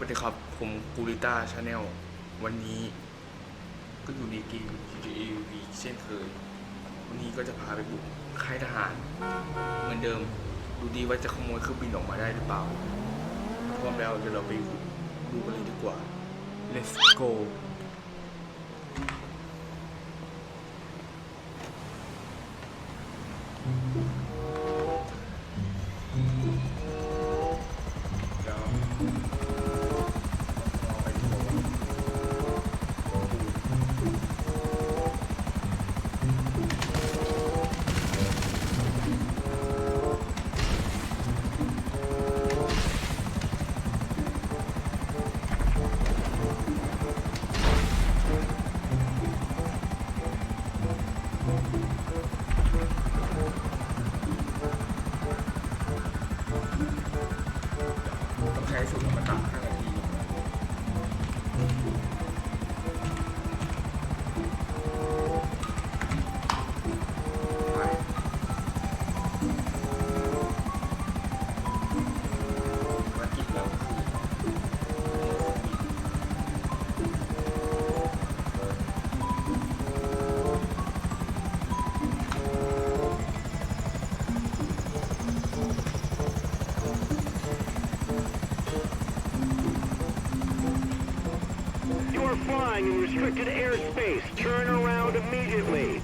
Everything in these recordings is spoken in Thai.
วัสดีครับ ผมกูริต้าชาแนลวันนี้ ก็อยู่ในเกม GTA V เช่นเคย วันนี้ก็จะพาไปบุกค่ายทหาร เหมือนเดิม ดูดีว่าจะขโมยเครื่องบินออกมาได้หรือเปล่า พร้อมแล้วเดี๋ยวเราไปดูกันเลยดีกว่า let's go เดี๋ flying in restricted airspace. Turn around immediately.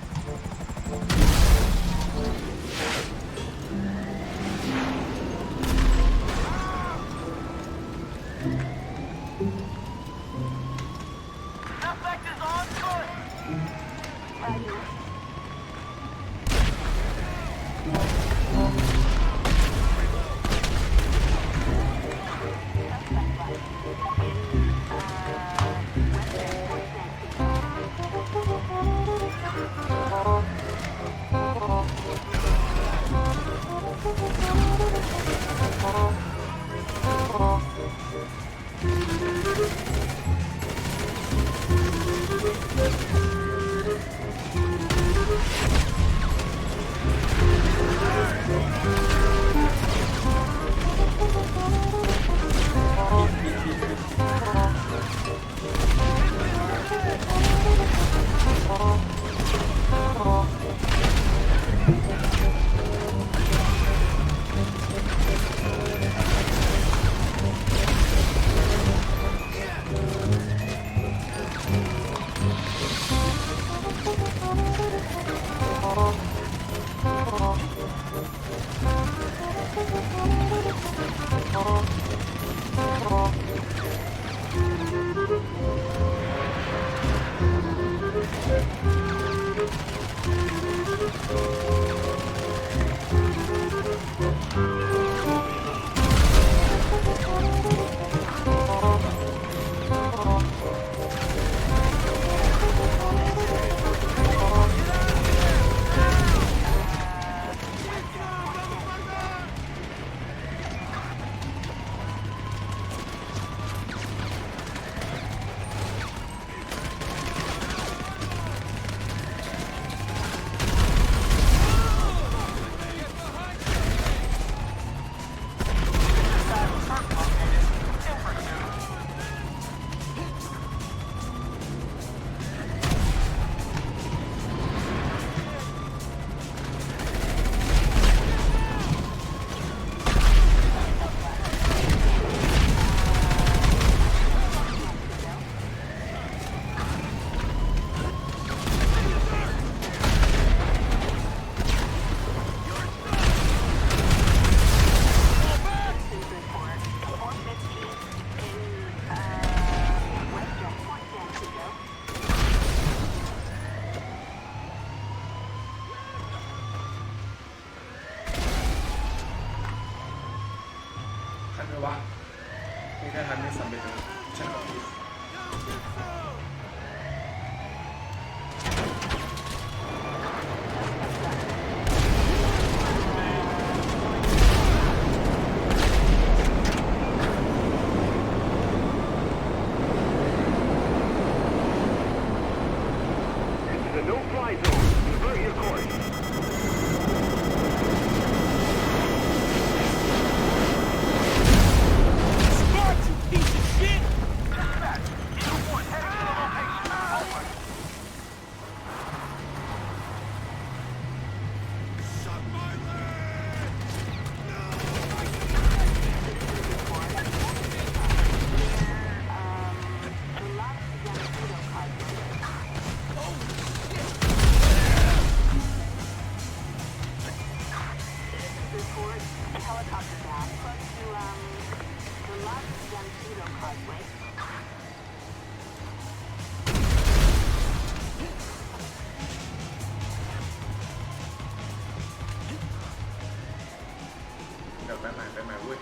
เว้ย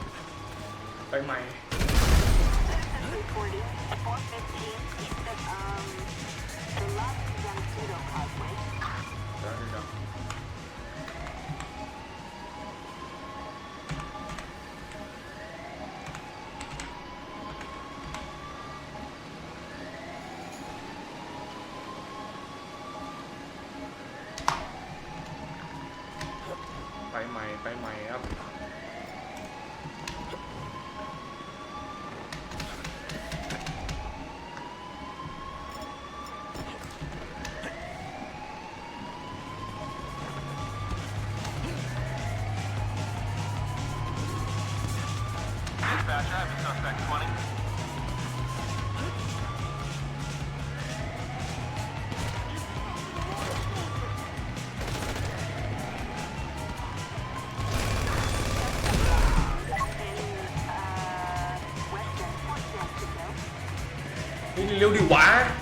ไปใหม่เดี๋ยวไปใหม่ไปใหม่ครับ เฮ้ยเร็วดิวะไม่มีช้าหรอไอ้พี่อะ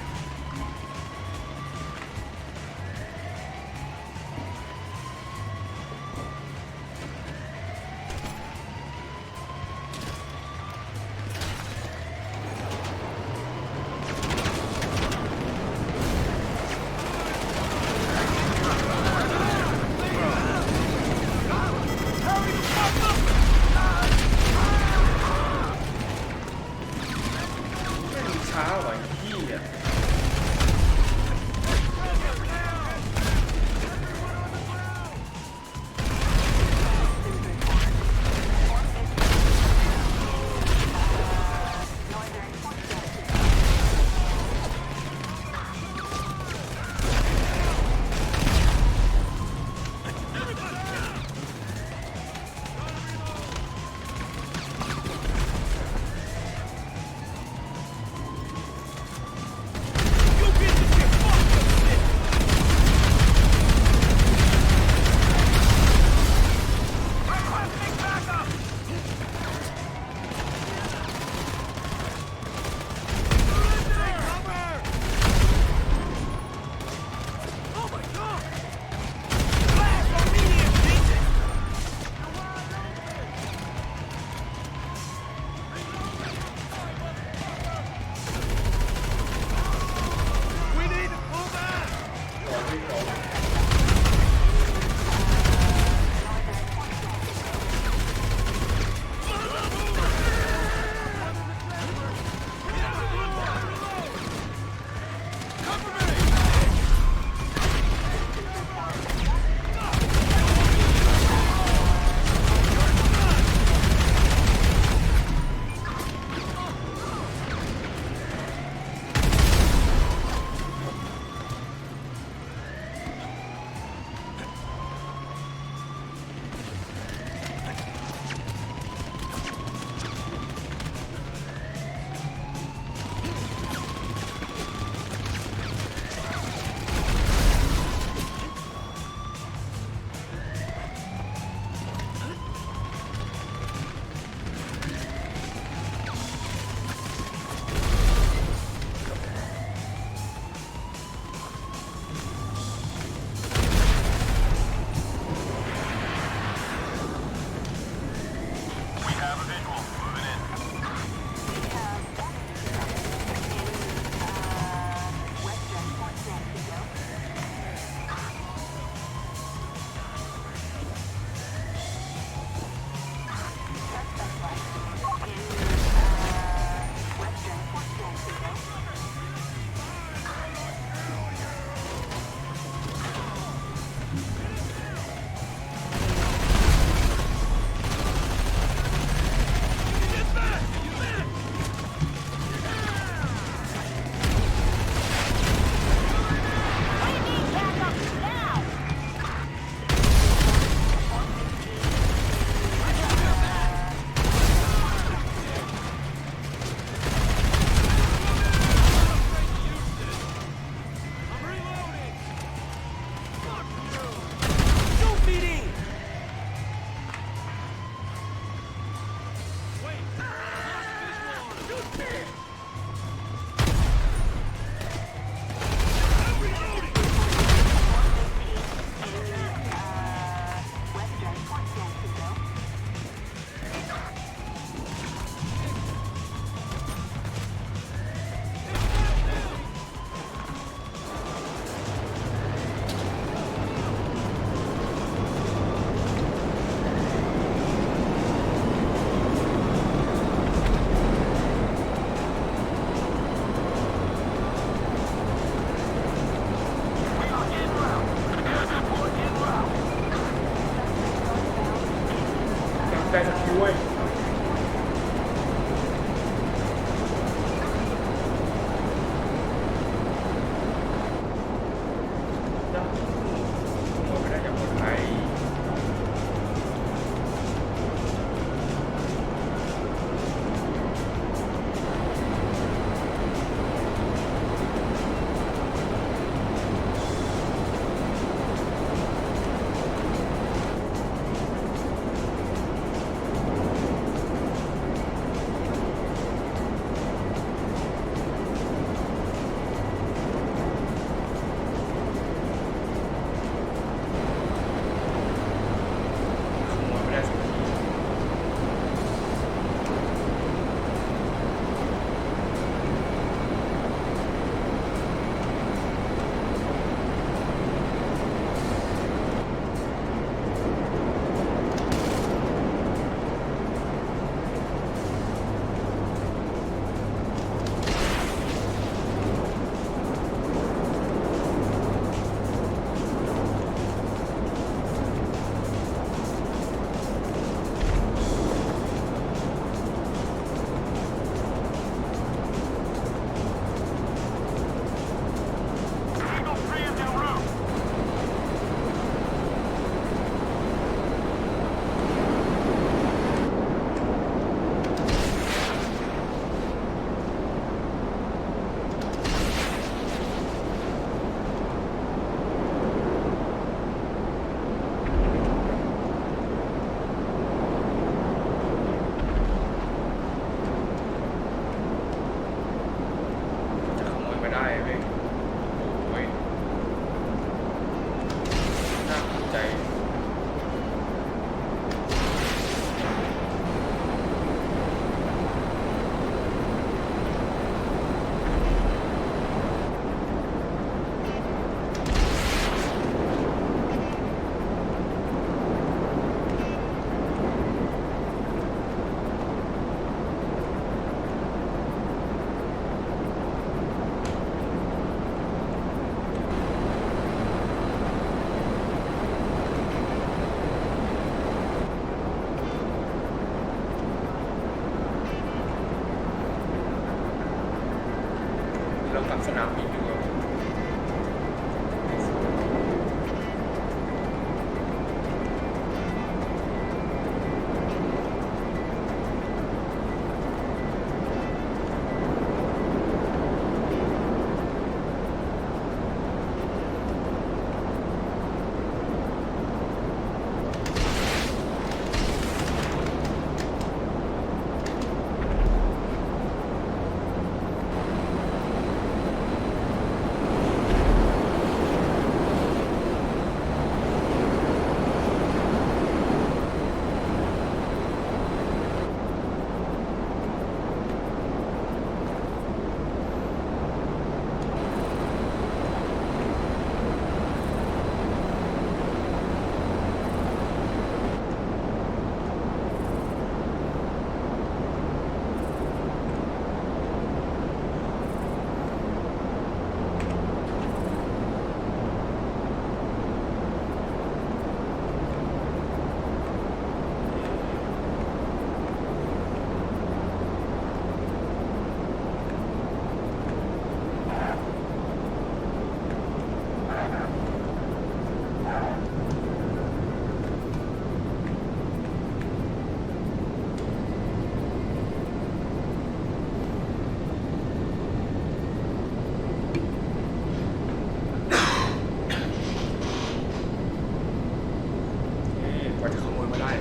ว่าจะขโมยมาได้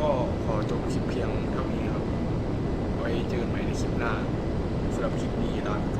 ก็ขอจบคลิปเพียงเท่านี้ครับ ไว้เจอกันใหม่ในคลิปหน้าสำหรับคลิปนี้ลาไปก่อน